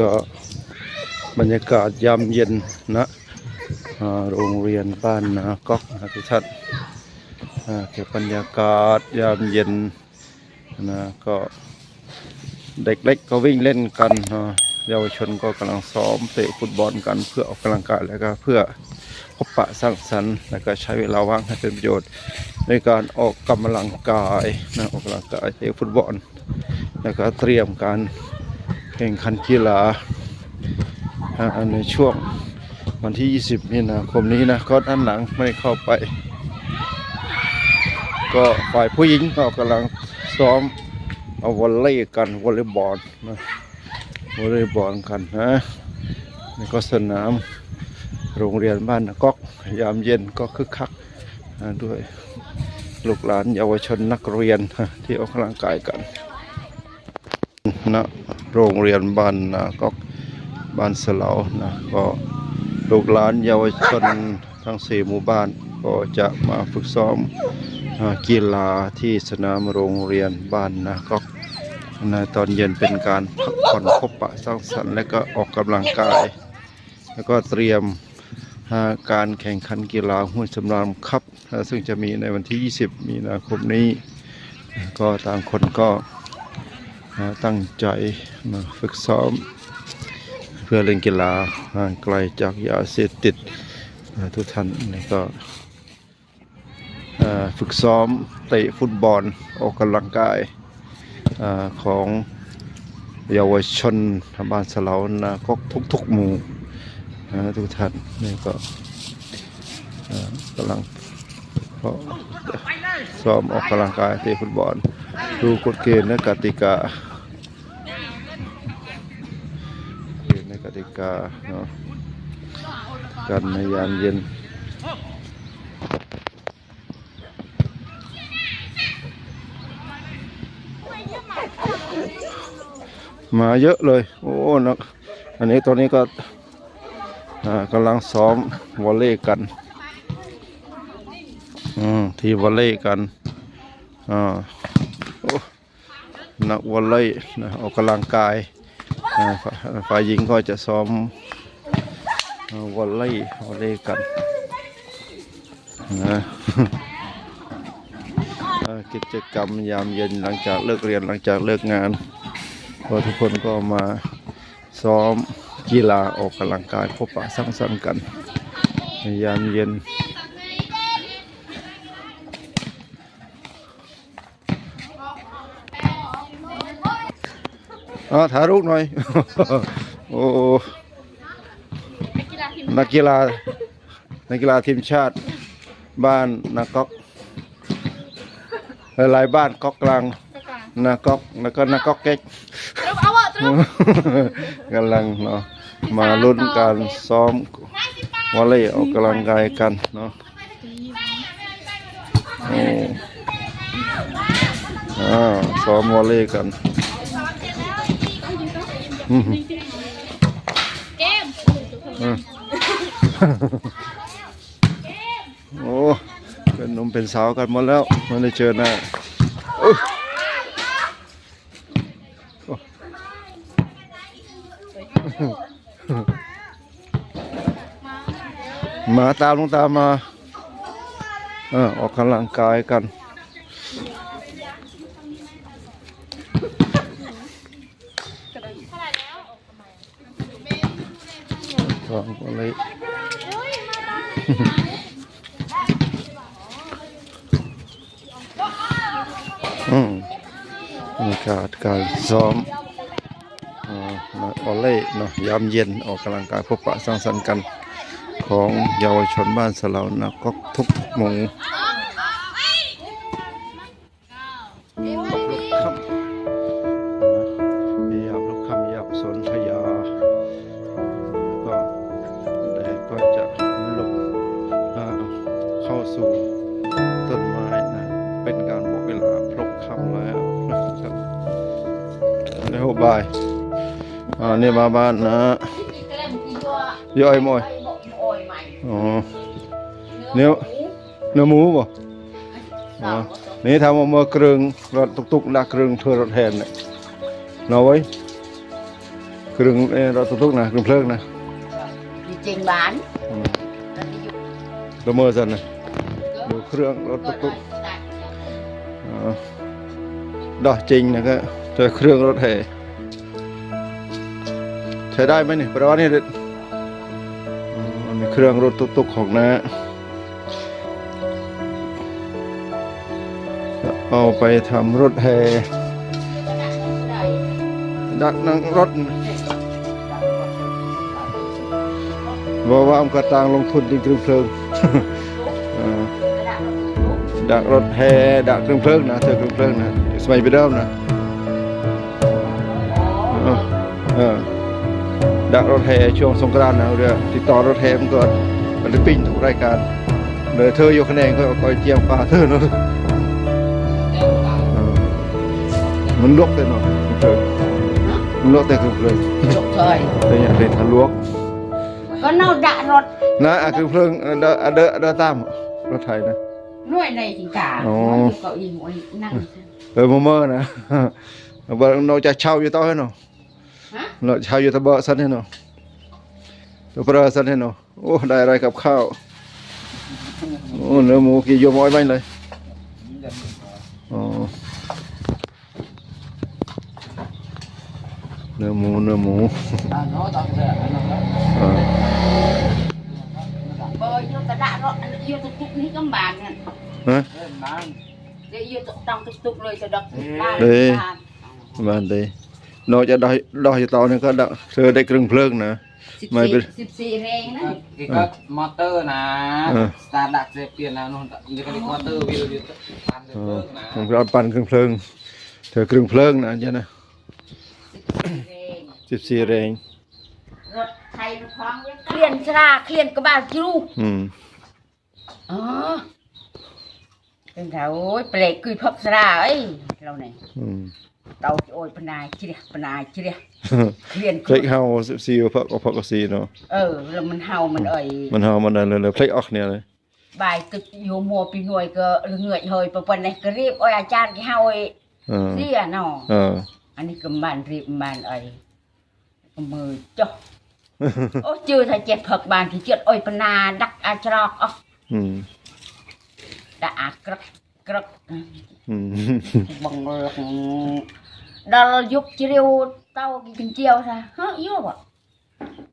ก็บรรยากาศยามเย็นนะโรงเรียนบ้านนาก๊อกนะทุกท่านอ่าเก็บบรรยากาศยามเย็นนะก็เด็กเล็กก็วิ่งเล่นกันเยาวชนก็กำลังซ้อมเตะฟุตบอลกันเพื่อออกกำลังกายแล้วก็เพื่อพบปะสร้างสรรค์แล้วก็ใช้เวลาว่างให้เป็นประโยชน์ ในการออกกำลังกายนะออกกำลังกายเตะฟุตบอลแล้วก็เตรียมการ ข่งขันกีฬาในช่วงวันที่ 20 มีนาคมนี้นะก็ด้านหลังไม่เข้าไป ก็ฝ่ายผู้หญิงก็กำลังซ้อมเอาวอลเลย์กันวอลเลย์บอลนะวอลเลย์บอลกันนะนี่ก็สนามโรงเรียนบ้านก๊อกยามเย็นก็คึกคักด้วยลูกหลานเยาวชนนักเรียนที่ออกกำลังกายกันณ โรงเรียนบ้านนาก็บ้านเสลานะก็ลูกหลานเยาวชนทั้งสี่หมู่บ้านก็จะมาฝึกซ้อมกีฬาที่สนามโรงเรียนบ้านนาก็นตอนเย็นเป็นการพักผ่อนพบปะสร้างสรรค์และก็ออกกำลังกาย แล้วก็เตรียมการแข่งขันกีฬาห้วยสำรามครับ ซึ่งจะมีในวันที่ 20 มีนาคมนี้ ก็ต่างคนก็ ตั้งใจมาฝึกซ้อม เพื่อเล่นกีฬาห่างไกลจากยาเสพติดทุกท่านนี่ก็ฝึกซ้อมเตะฟุตบอลออกกำลังกายอของเยาวชนบ้านสลาวนะก็ทุกๆหมู่ทุกท่านนี่ก็กำลังซ้อมออกกำลังกายเตะฟุตบอลดูกฎเกณฑ์และกติกา กาเนาะกันในยามเย็นมาเยอะเลย โอ้นะอันนี้ตัวนี้ก็กำลังซ้อมวอลเลย์กันทีวอลเลย์กันนักวอลเลย์ออกกำลังกาย ฝ่ายหญิงก็จะซ้อมวอลเลย์วอลเลย์กันนะกิจกรรมยามเย็นหลังจากเลิกเรียนหลังจากเลิกงานก็ทุกคนก็มาซ้อมกีฬาออกกำลังกายพบปะสร้างสรรค์กัน ยามเย็น อ๋อถ่ายรูปหน่อย โอ้นักกีฬานักกีฬาทีมชาติ บ้านนาก๊อกหลายบ้านก๊อกกลางนาก๊อกแล้วก็นาก๊อกเก๊กกำลังเนาะมาลุ้นการซ้อมวอลเลย์ออกกำลังกายกันเนาะโอ้อ่าซ้อมวอลเลย์กัน อืม Kem. อืมโอ้เป็นหนุ่มเป็นสาวกันหมดแล้วไมันได้เจอหน้าอุ๊ยโอ้มาตามลงตามมาเออออกกำลังกายกัน องก็เลยอืมมีการการซ้อมอ่านักวอเล่เนาะยามเย็นออกกำลังกายพบปะสร้างสรรค์กัน ของเยาวชนบ้านสลาวนะก็ทุกๆมง แล้วบายอ่านี่มาบ้านนะย่อยมอยอ๋อเนื้อเนื้อหมูบ่อ๋อนี่ทำเอามาเครื่องรถตุกๆนะเค ใช้ได้ไหมนี่ประวัตินี่ดิอ๋ออันนี้เครื่องรถตุกๆของน้าจะเอาไปทำรถแห่ดักนั่งรถบอกว่าอำกระตางลงทุนจริงเครื่องเพลิงเออดักรถแห่ดักเครื่องเพลิงนะเธอเครื่องเพลิงนะสมัยไปเดิมนะเออเออ ดักรถแห่ช่วงสงกรานต์นะเรือติดต่อรถแห่มันก็มันจะปิ้งถูกรายการเลยเธออยู่คะแนนก็คอยเจียมปลาเธอเนาะมันลวกเลยเนาะมันลวกแต่คือเพลิงลวกเลยแต่อย่างเด็ดทะลวกก็เน่าดักรถนะอะคือเพลิงเดอเดอเดอตามรถไทยนะด้วยในจิงกาเกาอีหัวนั่งเออมเมอร์นะเราจะเช่าอยู่ต่อให้เนาะ เราชาวยู่ทบะสันเนาะตัวพระสันเนาะโอ้ได้อะไรกับข้าวโอ้เนื้อหมูกี่ยมอ้อยไปเลยเนื้อหมูเนื้อหมูเบอร์ยูตะดะเนาะยูตะทุกนี้ก็บานเนี่ยฮะเดี๋ยวยูตะต้องตุกเลยจะดักบานบานเลย นอกจะได้ยดอยเตาเนี่ยก็เธอได้เครึ่งเพลิงนะ สิไม่เป็นสิบสี่แรงนะ ก็มอเตอร์นะเออ สตาร์ดักเปลี่ยนนะนู่นนี่ก็มอเตอร์วิวอยู่ตันเพลิร์นะผมก็อปั่นเครึ่งเพลิง เธอเครึ่งเพลิงนะจ๊ะนะสิบสี่แร่รง รถไทยรถท้องเคลียนชราเคลียนกระบะดคิ้อ๋อเป็นแถวโอ้ยเปลกคือพับชราเอ้ยเราเนี่ย តោអូយផ្នាយជ្រះផ្នាយជ្រះឃ្លានភ្លេចហៅសិបស៊ីផឹកផឹកកស៊ីណោះអឺលំមិនហៅមិនអីមិនហៅមិនដល់ភ្លេចអស់គ្នាទេបាយទឹកយោមួពីនួយក៏លងឿចហើយប៉ុណ្ណេះក៏រៀបអុយអាចារ្យគេហៅអីស៊ីអាណោះអឺអានេះក៏បានរៀបបានអីក៏មើលចុះអូជឿថាចេះផឹកបានគេចិត្តអុយបណាដាក់អាច្រកអស់ដាក់អាក្រឹកក្រឹកបងលឹក ដល់យប់ជ្រាវទៅគេកញ្ជៀវថាហ៎យកអ្ហ៎